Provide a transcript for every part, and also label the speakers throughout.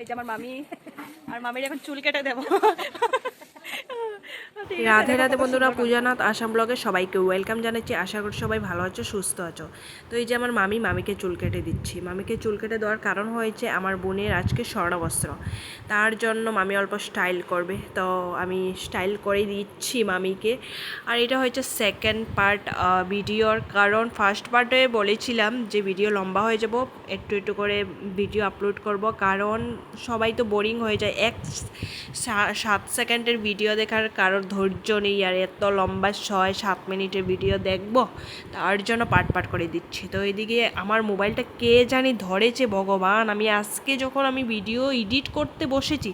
Speaker 1: এই যে আমার মামি আর মামির এখন চুল কেটে দেবো।
Speaker 2: রাধে রাধে বন্ধুরা পূজানাথ আসাম ব্লগে সবাইকে ওয়েলকাম জানাচ্ছি। আশা করি সবাই ভালো আছো সুস্থ আছো। তো এই যে আমার মামি মামিকে চুল কেটে দিচ্ছি। মামিকে চুল কেটে দেওয়ার কারণ হয়েছে আমার বোনের আজকে স্বর্ণবস্ত্র। তার জন্য মামি অল্প স্টাইল করবে। তো আমি স্টাইল করে দিচ্ছি মামিকে। আর এটা হয়েছে সেকেন্ড পার্ট ভিডিওর কারণ। ফার্স্ট পার্টে বলেছিলাম যে ভিডিও লম্বা হয়ে যাব একটু একটু করে ভিডিও আপলোড করব। কারণ সবাই তো বোরিং হয়ে যায়। এক সাত সেকেন্ডের ভিডিও দেখার কারোর ধৈর্য নেই আর এত লম্বা ছয় সাত মিনিটের ভিডিও দেখব? তার জন্য পাট পাট করে দিচ্ছি। তো এদিকে আমার মোবাইলটা কে জানি ধরেছে ভগবান। আমি আজকে যখন আমি ভিডিও এডিট করতে বসেছি,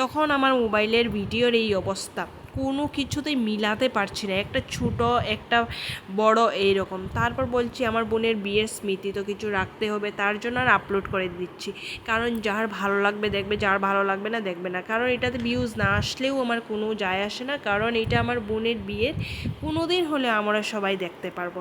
Speaker 2: তখন আমার মোবাইলের ভিডিওর এই অবস্থা। কোনো কিছুতেই মিলাতে পারছি না। একটা ছোট, একটা বড় এইরকম। তারপর বলছি, আমার বোনের বিয়ের স্মৃতি তো কিছু রাখতে হবে, তার জন্য আর আপলোড করে দিচ্ছি। কারণ যার ভালো লাগবে দেখবে, যার ভালো লাগবে না দেখবে না। কারণ এটাতে ভিউজ না আসলেও আমার কোনো যায় আসে না। কারণ এটা আমার বোনের বিয়ের কোনো দিন হলে আমরা সবাই দেখতে পারব।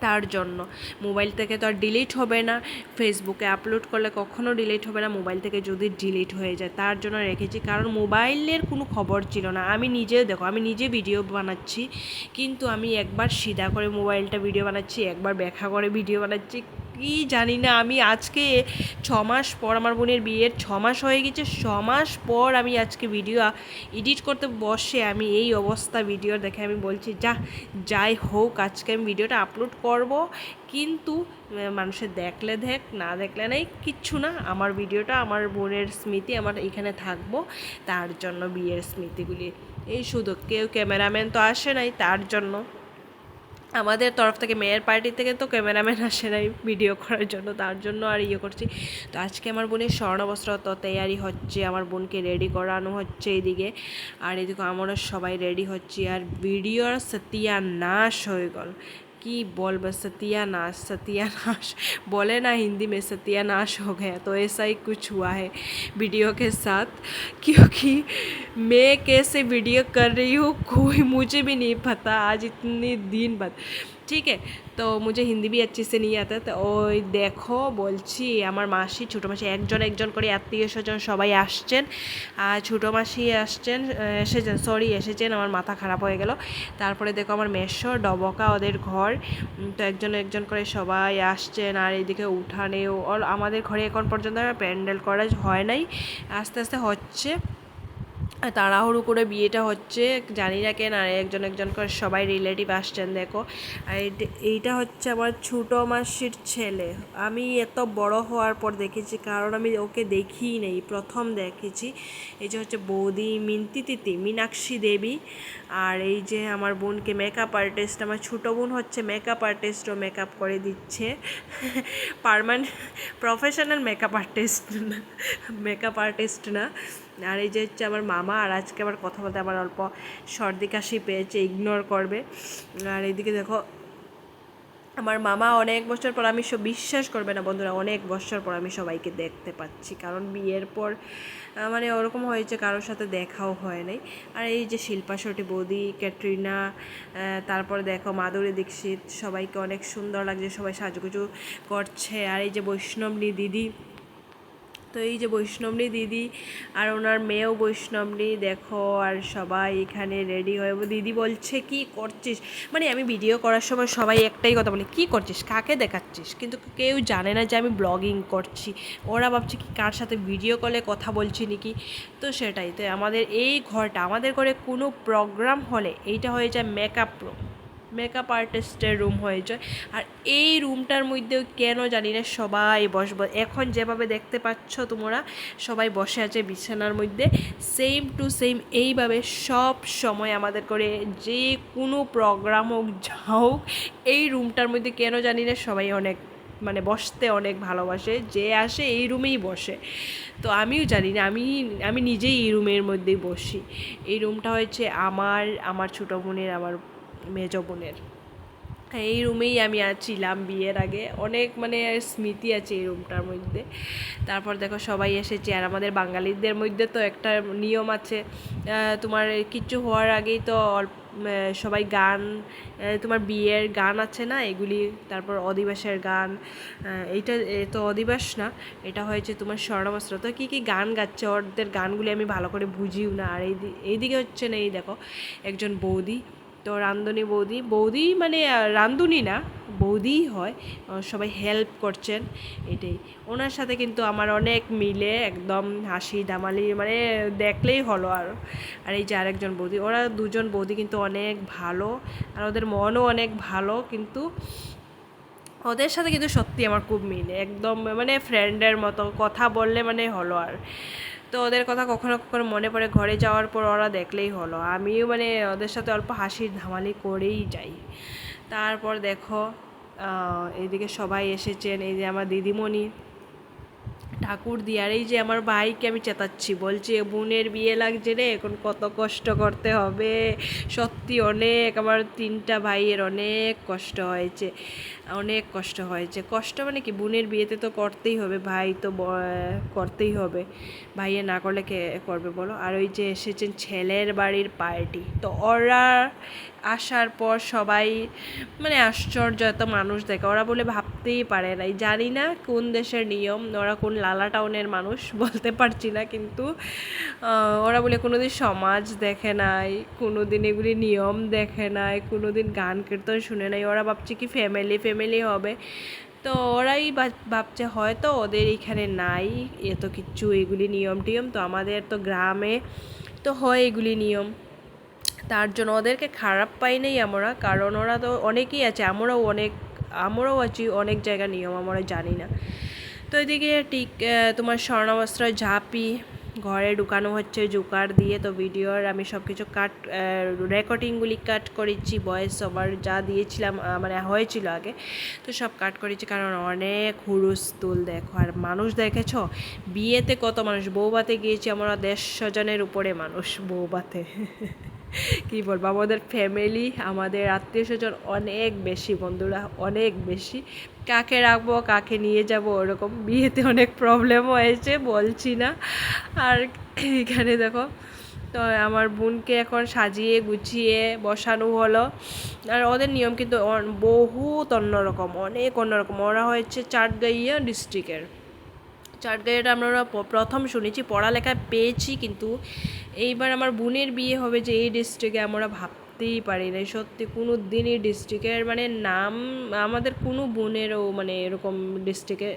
Speaker 2: তার জন্য। মোবাইল থেকে তো আর ডিলিট হবে না। ফেসবুকে আপলোড করলে কখনো ডিলিট হবে না। মোবাইল থেকে যদি ডিলিট হয়ে যায়, তার জন্য রেখেছি। কারণ মোবাইলের কোনো খবর ছিল না। আমি নিজে দেখো, আমি নিজে ভিডিও বানাচ্ছি। কিন্তু আমি একবার সিধা করে মোবাইলটা ভিডিও বানাচ্ছি, একবার ব্যাখ্যা করে ভিডিও বানাচ্ছি। কি জানি না, আমি আজকে ছ মাস পর, আমার বোনের বিয়ের ছ মাস হয়ে গেছে ছ মাস পর আমি আজকে ভিডিও এডিট করতে বসে আমি এই অবস্থা ভিডিও দেখে আমি বলছি, যা, যাই হোক, আজকে আমি ভিডিওটা আপলোড করব। কিন্তু মানুষের দেখলে দেখ, না দেখলে নেই, কিচ্ছু না, আমার ভিডিওটা আমার বোনের স্মৃতি, আমার এখানে থাকব, তার জন্য বিয়ের স্মৃতিগুলি। এই শুধু কেউ ক্যামেরাম্যান তো আসে নাই, তার জন্য। আমাদের তরফ থেকে মেয়ের পার্টি থেকে তো ক্যামেরাম্যান আসে নাই ভিডিও করার জন্য, তার জন্য আর ইয়ে করছি। তো আজকে আমার বোনের স্বর্ণবস্ত্র তো তৈয়ারি হচ্ছে, আমার বোনকে রেডি করানো হচ্ছে এদিকে। আর এদিকে আমরা সবাই রেডি হচ্ছি, আর ভিডিওর সত্যানাশ হয়ে গেল। কি बोलबो सत्यानाश सत्यानाश, बोले ना हिंदी में सत्यानाश हो गया तो ऐसा ही कुछ हुआ है वीडियो के साथ। क्योंकि मैं कैसे वीडियो कर रही हूँ, कोई मुझे भी नहीं पता, आज इतने दिन बाद। ঠিক है তো মুঝে হিন্দি भी अच्छे से नहीं आता তো ওই দেখো বলছি আমার মাসি ছোটো মাসি একজন একজন করে আত্মীয় স্বজন সবাই আসছেন আর ছোটো মাসি আসছেন আহ, এসেছেন সরি এসেছেন আমার মাথা খারাপ হয়ে গেল তারপরে দেখো আমার মেশো ডবকা ওদের ঘর উম, তো একজন একজন করে সবাই আসছেন আর এইদিকে উঠানেও আর আমাদের ঘরে এখন পর্যন্ত প্যান্ডেল করা হয় নাই আস্তে আস্তে হচ্ছে আর তাড়াহুড়ো করে বিয়েটা হচ্ছে, জানি না কেন, আর একজন একজন করে সবাই রিলেটিভ আসছেন, দেখো। আর এইট- হচ্ছে আমার ছোটো মাসির ছেলে। আমি এত বড় হওয়ার পর দেখেছি, কারণ আমি ওকে দেখিই নেই, প্রথম দেখেছি। এই যে হচ্ছে বৌদি, মিন্তি তিতি, মীনাক্ষী দেবী, আর এই যে আমার বোনকে মেকআপ আর্টিস্ট আমার ছোটো বোন হচ্ছে মেকআপ আর্টিস্টও মেকআপ করে দিচ্ছে। পারমানেন্ট প্রফেশনাল মেকআপ আর্টিস্ট না মেকআপ আর্টিস্ট না। আর এই যে হচ্ছে আমার মামা, আর আজকে আবার কথা বলতে আমার অল্প সর্দি কাশি পেয়েছে ইগনোর করবে। আর এইদিকে দেখো, আমার মামা অনেক বছর পর আমি সব বিশ্বাস করবে না বন্ধুরা, অনেক বছর পর আমি সবাইকে দেখতে পাচ্ছি। কারণ বিয়ের পর মানে ওরকম হয়েছে কারোর সাথে দেখাও হয় নাই। আর এই যে শিল্পা শটি বৌদি, ক্যাটরিনা তারপরে দেখো মাধুরী, দীক্ষিত, সবাইকে অনেক সুন্দর লাগছে, সবাই সাজুগুজু করছে। আর এই যে বৈষ্ণবনী দিদি তো এই যে বৈষ্ণবনী দিদি আর ওনার মেয়েও বৈষ্ণবনী, দেখো আর সবাই এখানে রেডি হয়ে দিদি বলছে কি করছিস? মানে আমি ভিডিও করার সময় সবাই একটাই কথা বলে, কি করছিস? কাকে দেখাচ্ছিস? কিন্তু কেউ জানে না যে আমি ব্লগিং করছি। ওরা ভাবছে কি কার সাথে ভিডিও কলে কথা বলছি নাকি? তো সেটাই, তো আমাদের এই ঘরটা, আমাদের ঘরে কোনো প্রোগ্রাম হলে এইটা হয়ে যায় মেকআপ রুম মেকআপ আর্টিস্টের রুম হয়ে যায়। আর এই রুমটার মধ্যেও কেন জানি না সবাই বসবো এখন যেভাবে দেখতে পাচ্ছ তোমরা, সবাই বসে আছে বিছানার মধ্যে। সেম টু সেম এইভাবে সব সময় আমাদের করে যে কোনো প্রোগ্রাম হোক, যা হোক, এই রুমটার মধ্যে কেন জানি না সবাই অনেক মানে বসতে অনেক ভালোবাসে, যে আসে এই রুমেই বসে। তো আমিও জানি না, আমি আমি নিজেই এই রুমের মধ্যেই বসি। এই রুমটা হয়েছে আমার আমার ছোটো বোনের, আমার মেজ বোনের। এই রুমেই আমি ছিলাম বিয়ের আগে। অনেক মানে স্মৃতি আছে এই রুমটার মধ্যে। তারপর দেখো সবাই এসেছে। আর আমাদের বাঙালিদের মধ্যে তো একটা নিয়ম আছে তোমার কিচ্ছু হওয়ার আগেই তো সবাই গান তোমার বিয়ের গান আছে না এগুলি? তারপর অধিবাসের গান এইটা তো অধিবাস না। এটা হয়েছে তোমার স্বর্ণবস্ত্র। তো কী কী গান গাচ্ছে? ওদের গানগুলি আমি ভালো করে বুঝিও না। আর এই এইদিকে হচ্ছে না, এই দেখো, একজন বৌদি তো রান্ধুনি বৌদি বৌদি মানে রান্ধুনি না, বৌদিই হয়। সবাই হেল্প করছেন, এটাই। ওনার সাথে কিন্তু আমার অনেক মিলে, একদম হাসি দামালি মানে দেখলেই হলো আর। আর এই যে আরেকজন বৌদি, ওরা দুজন বৌদি কিন্তু অনেক ভালো, আর ওদের মনও অনেক ভালো, কিন্তু ওদের সাথে কিন্তু সত্যি আমার খুব মিলে, একদম মানে ফ্রেন্ডের মতো, কথা বললে মানে হলো আর। তো ওদের কথা কখনো কখনো মনে পড়ে, ঘরে যাওয়ার পর ওরা দেখলেই হলো। আমিও মানে ওদের সাথে অল্প হাসির ধামালি করেই যাই। তারপর দেখো এইদিকে সবাই এসেছেন, এই যে আমার দিদিমণি। ঠাকুর দিয়ে আর এই যে আমার ভাইকে আমি চেতাচ্ছি। বলছি, বোনের বিয়ে লাগছে রে, এখন কত কষ্ট করতে হবে। সত্যি অনেক, আমার তিনটা ভাইয়ের অনেক কষ্ট হয়েছে, অনেক কষ্ট হয়েছে। কষ্ট মানে কি? বোনের বিয়েতে তো করতেই হবে, ভাই তো করতেই হবে। ভাইয়ে না করলে কে করবে বলো? আর ওই যে এসেছেন ছেলের বাড়ির পার্টি। তো ওরা আসার পর সবাই মানে আশ্চর্য এত মানুষ দেখে। ওরা বলে ভাবতেই পারে না এই জানি না কোন দেশের নিয়ম, ওরা কোন লালা টাউনের মানুষ বলতে পারছি না, কিন্তু ওরা বলে কোনো দিন সমাজ দেখে নাই কোনো দিন এগুলি নিয়ম দেখে নাই কোনো দিন গান কীর্তন শুনে নাই, ওরা ভাবছে কি ফ্যামিলি ফ্যামিলি হবে। তো ওরাই ভাবছে হয়তো ওদের এখানে নাই এত কিচ্ছু এগুলি নিয়ম টিয়ম, তো আমাদের তো গ্রামে তো হয় এগুলি নিয়ম। তার জন্য ওদেরকে খারাপ পাই নাই আমরা, কারণ ওরা তো অনেকেই আছে, আমরাও অনেক আমরাও আছি অনেক জায়গার নিয়ম, আমরা জানি না। তো এদিকে ঠিক তোমার স্বর্ণবস্ত্র, ঝাঁপি, ঘরে ঢুকানো হচ্ছে জোকার দিয়ে। তো ভিডিওর আমি সব কিছু কাট রেকর্ডিংগুলি কাট করেছি ভয়েস ওভার যা দিয়েছিলাম মানে হয়েছিল আগে। তো সব কাট করেছি কারণ অনেক হুরুস্তুল দেখো। আর মানুষ দেখেছ? বিয়েতে কত মানুষ? বৌবাতে গিয়েছি আমরা দেড়শো জনের উপরে মানুষ, বৌবাতে। কি বলব, আমাদের ফ্যামিলি আমাদের আত্মীয় স্বজন অনেক বেশি, বন্ধুরা অনেক বেশি। কাকে রাখব, কাকে নিয়ে যাব, ওরকম বিয়েতে অনেক প্রবলেম হয়েছে, বলছি না। আর এখানে দেখো, তো আমার বোনকে এখন সাজিয়ে গুছিয়ে বসানো হলো। আর ওদের নিয়ম কিন্তু বহুত অন্যরকম, অনেক অন্যরকম। ওরা হয়েছে চাটগাইয়া ডিস্ট্রিক্টের চাটগাঁয়ের আমরা প্রথম শুনেছি পড়ালেখা পেয়েছি কিন্তু এইবার আমার বোনের বিয়ে হবে যে এই ডিস্ট্রিক্টে আমরা ভাবতেই পারি না সত্যি কোনো দিনই ডিস্ট্রিক্টের মানে নাম আমাদের কোনো বোনেরও মানে এরকম ডিস্ট্রিক্টে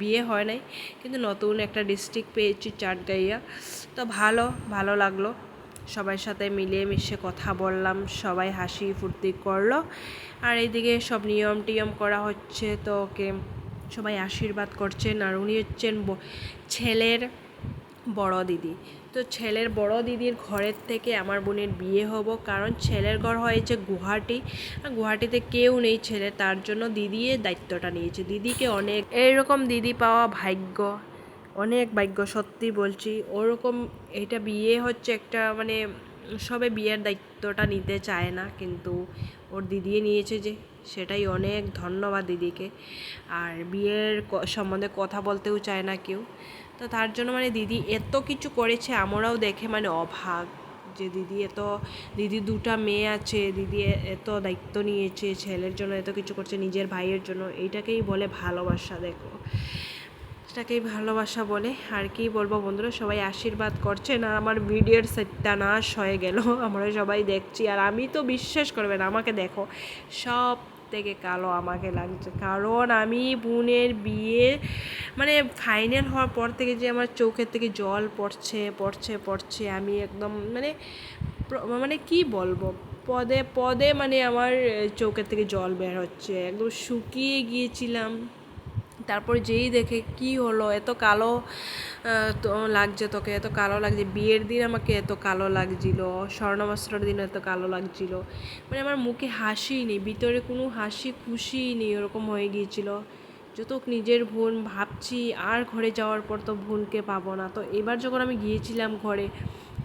Speaker 2: বিয়ে হয় নাই। কিন্তু নতুন একটা ডিস্ট্রিক্ট পেয়েছি চাটগাইয়া তো ভালো ভালো লাগল। সবার সাথে মিলিয়ে মিশে কথা বললাম, সবাই হাসি ফুর্তি করল। আর এইদিকে সব নিয়ম টিয়ম করা হচ্ছে, তো ওকে সবাই আশীর্বাদ করছেন আর উনি হচ্ছেন ছেলের বড় দিদি। তো ছেলের বড় দিদির ঘরের থেকে আমার বোনের বিয়ে হব, কারণ ছেলের ঘর হয়েছে গুয়াহাটি। আর কেউ নেই ছেলে, তার জন্য দিদি এই দায়িত্বটা নিয়েছে। দিদিকে অনেক, এইরকম দিদি পাওয়া ভাগ্য, অনেক ভাগ্য, সত্যি বলছি। ওরকম এটা বিয়ে হচ্ছে একটা মানে সবে বিয়ের দায়িত্বটা নিতে চায় না, কিন্তু ওর দিদি নিয়েছে যে সেটাই অনেক ধন্যবাদ দিদিকে। আর বিয়ের সম্বন্ধে কথা বলতেও চায় না কেউ। তো তার জন্য মানে দিদি এত কিছু করেছে, আমরাও দেখে মানে অভাগ যে দিদি এত, দিদি দুটা মেয়ে আছে, দিদি এত দায়িত্ব নিয়েছে, ছেলের জন্য এত কিছু করছে, নিজের ভাইয়ের জন্য। এইটাকেই বলে ভালোবাসা, দেখো। এটাকেই ভালোবাসা বলে। আর কি বলব বন্ধুরা, সবাই আশীর্বাদ করছেন আর আমার ভিডিওর সেটটা নাশ হয়ে গেল। আমরা সবাই দেখছি। আর আমি তো বিশ্বাস করবেন আমাকে দেখো। সব থেকে কালো আমাকে লাগছে। কারণ আমি বোনের বিয়ে মানে ফাইনাল হওয়ার পর থেকে যে আমার চোখের থেকে জল পড়ছে পড়ছে পড়ছে, আমি একদম মানে মানে কি বলব? পদে পদে মানে আমার চোখের থেকে জল বের হচ্ছে। একদম শুকিয়ে গিয়েছিলাম। তারপর যেই দেখে কি হলো, এত কালো তো লাগছে তোকে, এত কালো লাগছে, বিয়ের দিন আমাকে এত কালো লাগছিল, স্বর্ণবস্ত্রের দিন এত কালো লাগছিল। মানে আমার মুখে হাসি নেই, ভিতরে কোনো হাসি খুশি নেই, ওরকম হয়ে গিয়েছিল। যত নিজের বোন ভাবছি, আর ঘরে যাওয়ার পর তো বোনকে পাবো না। তো এবার যখন আমি গিয়েছিলাম ঘরে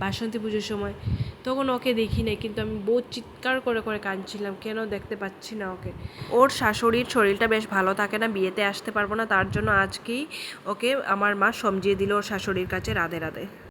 Speaker 2: বাসন্তী পুজোর সময়, তখন ওকে দেখি নাই, কিন্তু আমি বহু চিৎকার করে করে কাঁদছিলাম, কেন দেখতে পাচ্ছি না ওকে। ওর শাশুড়ির শরীরটা বেশ ভালো থাকে না, বিয়েতে আসতে পারব না, তার জন্য আজকেই ওকে আমার মা সমঝিয়ে দিল ওর শাশুড়ির কাছে রাধে রাধে।